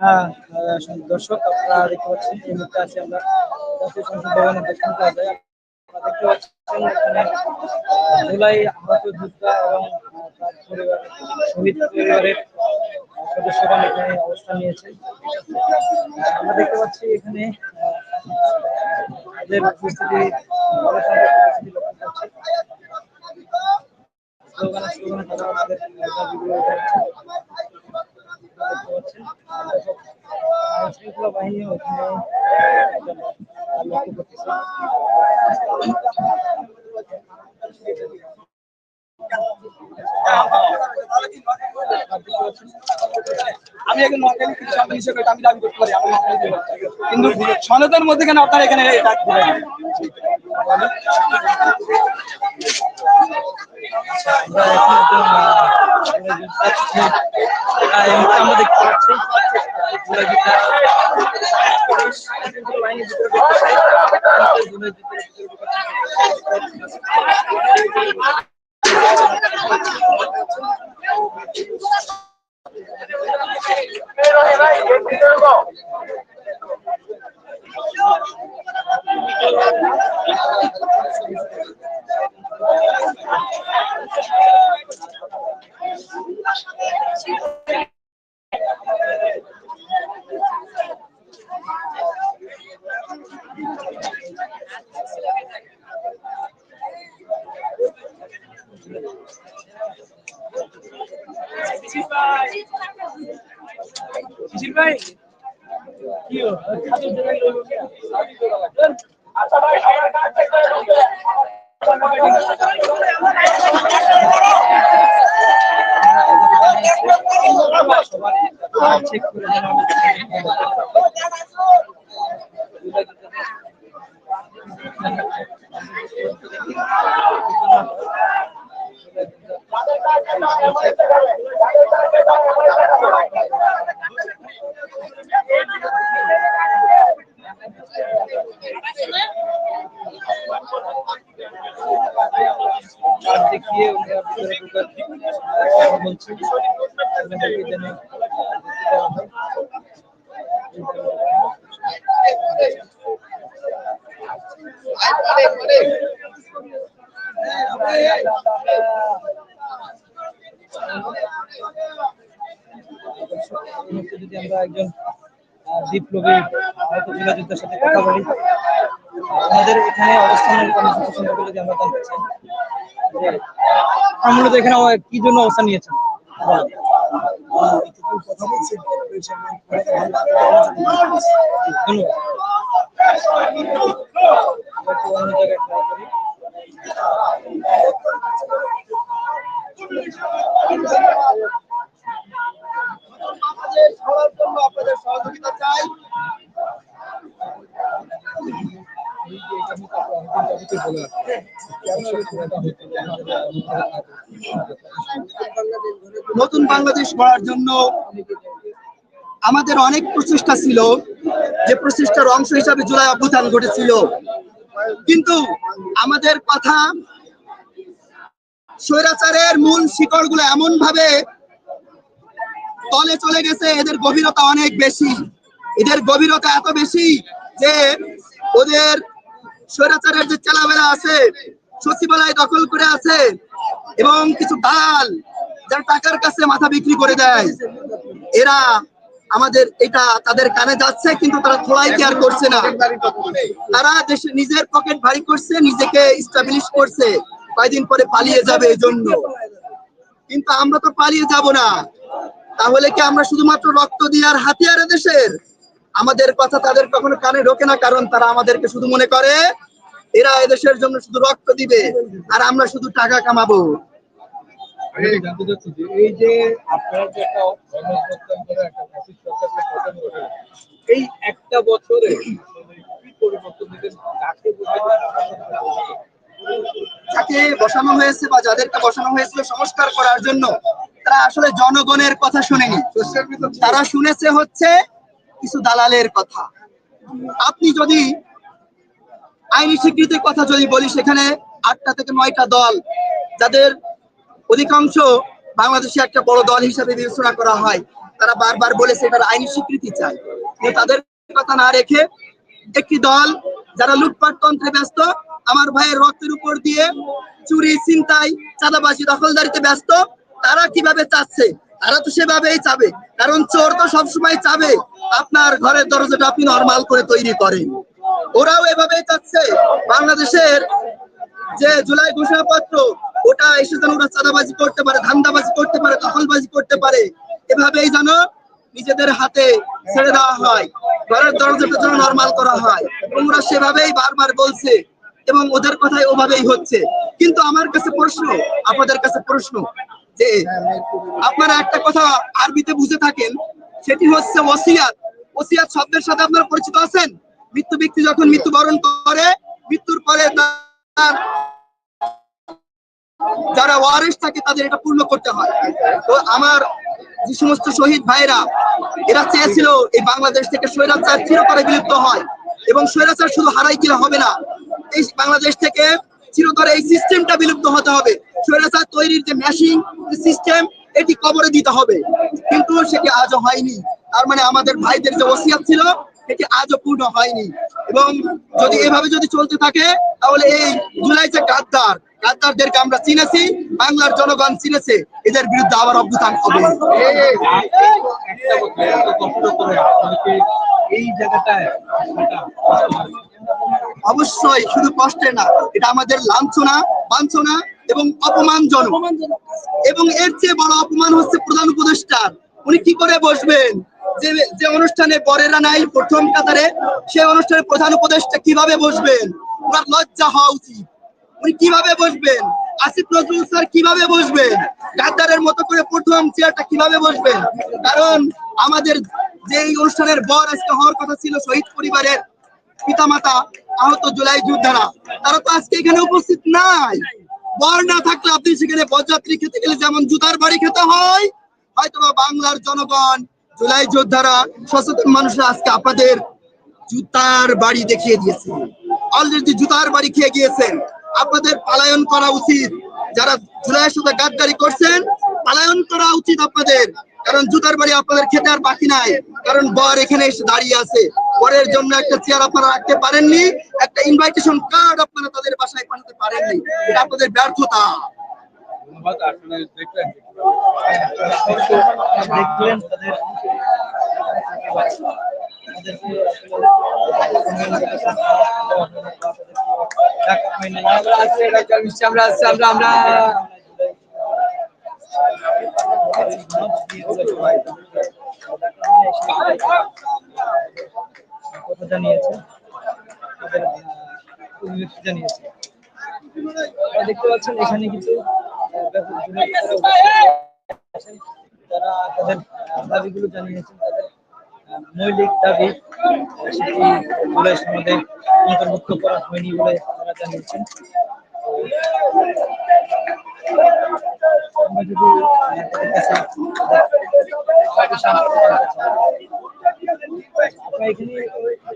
হ্যাঁ দর্শক, আপনারা দেখতে পাচ্ছেন, এই মুহূর্তে আছি আমরা জাতীয় সংসদ ভবনের দক্ষিণ প্লাজায়। আপনারা দেখতে পাচ্ছেন, এখানে জুলাই আহত যোদ্ধা এবং তার পরিবার, শহীদ পরিবারের সদস্যগণ এখানে অবস্থান নিয়েছে। আমরা দেখতে পাচ্ছি এখানে তাদের উপস্থিতি ভালো সংখ্যক লক্ষ্য করছি। শৃঙ্খলা বাহিনী ওখানে লক্ষ্য করতেছে আমি হিসেবে আমি দাবি করতে পারি কিন্তু সনাতন মধ্যে কেন আপনারা এখানে? আমরা এখন আমরা দেখতে পাচ্ছি বাহিনীর ভিতরে কি হলো? খাদের জায়গায় রইল কে? সবার চেক করে যেন কার্ড দেখিয়ে ওনারা ভিতরে ঢোকার কথা বলছেন ওনাদেরকে যেন দেওয়া হয়। এই মুহূর্তে যদি আমরা একজন আহ, বিপ্লবী হয়তো জেলা যোদ্ধার সাথে কথা বলি আমাদের এখানে অবস্থানের কর্মসূচি সম্পর্কে যদি আমরা জানতে চাই মূলত এখানে কি জন্য অবস্থান নিয়েছেন। কথা বলছি ধন্যবাদ নতুন বাংলাদেশ গড়ার জন্য আমাদের অনেক প্রচেষ্টা ছিল যে প্রচেষ্টার অংশ হিসাবে জুলাই অভ্যুত্থান ঘটেছিল। কিন্তু আমাদের কথা স্বৈরাচারের মূল শিকড়গুলো এমন ভাবে তলে চলে গেছে, এদের গভীরতা অনেক বেশি। এদের গভীরতা এত বেশি যে ওদের স্বৈরাচারের যে চেলাবেলা আছে, সচিবালয় দখল করে আছে এবং কিছু দালাল যারা টাকার কাছে মাথা বিক্রি করে দেয়, এরা আমাদের এটা তাদের কানে যাচ্ছে, কিন্তু তারা থোড়াই কেয়ার করছে না। তারা দেশে নিজের পকেট ভারী করছে, নিজেকে স্টাবলিশ করছে কয়দিন পরে পালিয়ে যাবে এই জন্য কিন্তু আমরা তো পালিয়ে যাব না। তাহলে কি আমরা শুধুমাত্র রক্ত দিয়ে আর হাতিয়ারে দেশের? আমাদের কথা তাদের কখনো কানে ঢোকে না, কারণ তারা আমাদেরকে শুধু মনে করে এরা এদেশের জন্য শুধু রক্ত দিবে আর আমরা শুধু টাকা কামাবো। জানতে চাচ্ছি যে এই যে আপনারা যে একটা এই একটা বছরে যাকে বসানো হয়েছে বা যাদেরকে বসানো হয়েছিল সংস্কার করার জন্য তারা আসলে জনগণের কথা শুনেনি। তারা শুনেছে হচ্ছে কিছু দালালের কথা। আপনি যদি আইনি স্বীকৃতির কথা যদি বলি, সেখানে আটটা থেকে নয়টা দল, যাদের অধিকাংশ বাংলাদেশে একটা বড় দল হিসাবে বিবেচনা করা হয়, তারা বারবার বলেছে এটার আইনি স্বীকৃতি চায়। কিন্তু তাদের কথা না রেখে একটি দল যারা লুটপাট তন্ত্রে ব্যস্ত, আমার ভাইয়ের রক্তের উপর দিয়ে চুরি চিন্তাই চাঁদাবাজি, দখলদারিতে ব্যস্ত, তারা কীভাবে চাচ্ছে? তারা তো সেভাবেই চাবে। কারণ চোর তো সবসময় চাবে, আপনার ঘরের দরজাটা আপনি নর্মাল করে তৈরি করেন। ওরাও এভাবেই চাচ্ছে। বাংলাদেশের যে জুলাই ঘোষণাপত্র, ওটা এসে যেন ওরা চাঁদাবাজি করতে পারে, ধান্দাবাজি করতে পারে, দখলবাজি করতে পারে, এভাবেই যেন নিজেদের হাতে ছেড়ে দেওয়া হয়, ঘরের দরজাটা যেন নর্মাল করা হয়। এবং ওরা সেভাবেই বারবার বলছে এবং ওদের কথাই ওভাবেই হচ্ছে। কিন্তু আমার কাছে প্রশ্ন, আপনাদের কাছে প্রশ্ন যে, আপনারা একটা কথা আরবিতে বুঝে থাকেন, সেটি হচ্ছে ওসিয়াত। ওসিয়াত শব্দের সাথে আপনারা পরিচিত আছেন? মৃত্যু ব্যক্তি যখন মৃত্যুবরণ করে, মৃত্যুর পরে তার যারা ওয়ারিস থাকে তাদের এটা পূর্ণ করতে হয়। তো আমার যে সমস্ত শহীদ ভাইরা এরা চেয়েছিল এই বাংলাদেশ থেকে স্বৈরাচার চিরতরে বিলুপ্ত হয় এবং স্বৈরাচার শুধু হারাই কিনা হবে না, এই বাংলাদেশ থেকে চিরতরে এই সিস্টেমটা বিলুপ্ত হতে হবে। স্বৈরাচার তৈরির যে মেশিন, যে সিস্টেম, এটি কবরে দিতে হবে। কিন্তু সেটি আজও হয়নি। তার মানে আমাদের ভাইদের যে ওসিয়াত ছিল এটি আজও পূর্ণ হয়নি। এবং যদি এভাবে যদি চলতে থাকে, তাহলে এই জুলাই যে গাদ্দার, গাদ্দারদেরকে আমরা চিনেছি, বাংলার জনগণ চিনেছে, এদের বিরুদ্ধে আবার অভ্যুত্থান হবে। অবশ্যই শুধু কষ্টে না, এটা আমাদের লাঞ্ছনা, বাঞ্ছনা এবং অপমানজনক। এবং এর চেয়ে বড় অপমান হচ্ছে প্রধান উপদেষ্টার। উনি কি করে বসবেন? যে অনুষ্ঠানে বরেরা নাই প্রথম কাতারে, সেই অনুষ্ঠানে প্রধান উপদেষ্টা কীভাবে বসবেন? ওনার লজ্জা হওয়া উচিত। উনি কীভাবে বসবেন? আসিফ নজরুল স্যার কীভাবে বসবেন? গাদ্দারের মতো করে প্রথম চেয়ারটা কীভাবে বসবেন? কারণ আমাদের যে অনুষ্ঠানের বর আজকে হওয়ার কথা ছিল, শহীদ পরিবারের পিতামাতা আহত জুলাই যোদ্ধারা, তারা তো আজকে এখানে উপস্থিত নাই। বর না থাকলে আপনি সেখানে বরযাত্রী খেতে গেলে যেমন জুতার বাড়ি খেতে হয়, হয়তোবা বাংলার জনগণ জুলাই যোদ্ধারা সচেতন মানুষরা আজকে আপনাদের জুতার বাড়ি দেখিয়ে দিয়েছে। অলরেডি জুতার বাড়ি খেয়ে গিয়েছেন। আপনাদের পালায়ন করা উচিত। যারা জুলাইয়ের সাথে গাদ্দারি করছেন, পালায়ন করা উচিত আপনাদের। কারণ জুতার বাড়ি আপনাদের খেতে আর বাকি নাই। কারণ বর এখানে এসে দাঁড়িয়ে আছে। বরের জন্য একটা চেয়ার আপনারা রাখতে পারেননি। একটা ইনভাইটেশন কার্ড আপনারা তাদের বাসায় পাঠাতে পারেননি। এটা আপনাদের ব্যর্থতা। ধন্যবাদ আসলে দেখলেন দেখলেন তাদের আমরা আমরা আমরা জানিয়েছে। জানিয়েছে। দেখতে পাচ্ছেন এখানে কিছু যারা তাদের জানিয়েছেন তাদের মৌলিক দাবি সেটি জুলাই সমাজে অন্তর্ভুক্ত করা হয়নি বলে তারা জানিয়েছেন আমরা এখানে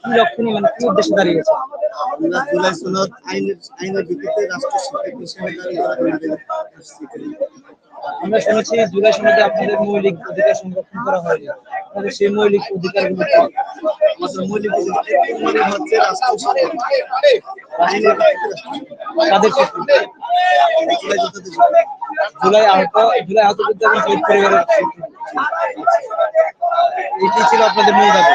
কি লক্ষ্য নিয়ে মানে কি উদ্দেশ্যে দাঁড়িয়েছে আমরা জুলাই সনদ আইনের আইনের ভিত্তিতে রাষ্ট্র স্বীকৃতি হিসেবে দাবি করা আমাদের আসছি এখানে। আমরা শুনেছি জুলাই সমাজে আপনাদের মৌলিক অধিকার সংরক্ষণ করা হয়নি। আপনাদের সেই মৌলিক অধিকারগুলো কি? আমাদের মৌলিক অধিকার হচ্ছে রাষ্ট্র স্বীকৃতি। আইনের তাদের জুলাই আহত জুলাই আহত যুদ্ধ এবং শহীদ পরিবারের এটি ছিল আপনাদের মূল দাবি।